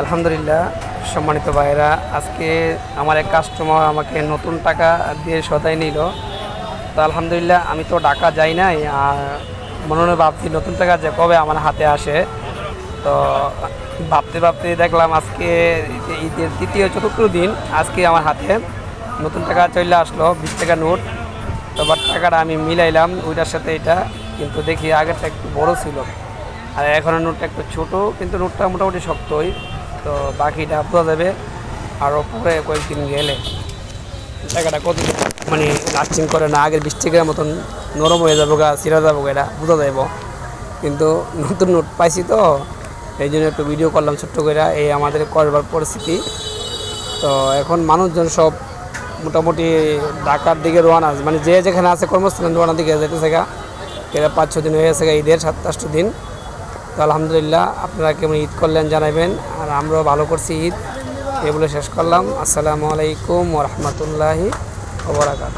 আলহামদুলিল্লাহ, সম্মানিত ভাইয়েরা, আজকে আমার এক কাস্টমার আমাকে নতুন টাকা দিয়ে সদাই নিল। তো আলহামদুলিল্লাহ, আমি তো ঢাকা যাই নাই, আর মনে মনে ভাবছি নতুন টাকা যে কবে আমার হাতে আসে। তো ভাবতে ভাবতে দেখলাম আজকে ঈদের তৃতীয় চতুর্থ দিন, আজকে আমার হাতে নতুন টাকা চলে আসলো, বিশ টাকা নোট। তো বাট টাকাটা আমি মিলাইলাম, ওইটার সাথে এটা, কিন্তু দেখি আগেরটা একটু বড় ছিল। আর এখনের নোটটা একটু ছোটো, কিন্তু নোটটা মোটামুটি শক্তই। তো বাকিটা বোঝা যাবে। আরও পরে কয়েকদিন গেলে। জায়গাটা কত মানে লাস্টিং করে না, আগের বিশ টাকার মতন নরম হয়ে যাব গা সিরা যাব এটা বোঝা যাইব। কিন্তু নতুন নোট পাইছি তো, এই জন্য একটু ভিডিও করলাম ছোট্ট করে এই আমাদের করবার পরিস্থিতি। তো এখন মানুষজন সব মোটামুটি ঢাকার দিকে রোয়ানা মানে যে যেখানে আছে কর্মস্থানে রোয়ানার দিকে যেতেছে গা। এটা পাঁচ ছ দিন হয়ে গেছে ঈদের সাত আষ্ট দিন। তো আলহামদুলিল্লাহ আপনারা কেমন ঈদ করলেন জানাবেন। আর আমরাও ভালো করছি ঈদ। এগুলো শেষ করলাম। আসসালামু আলাইকুম ওরহমতুল্লাহি ওবরাকাত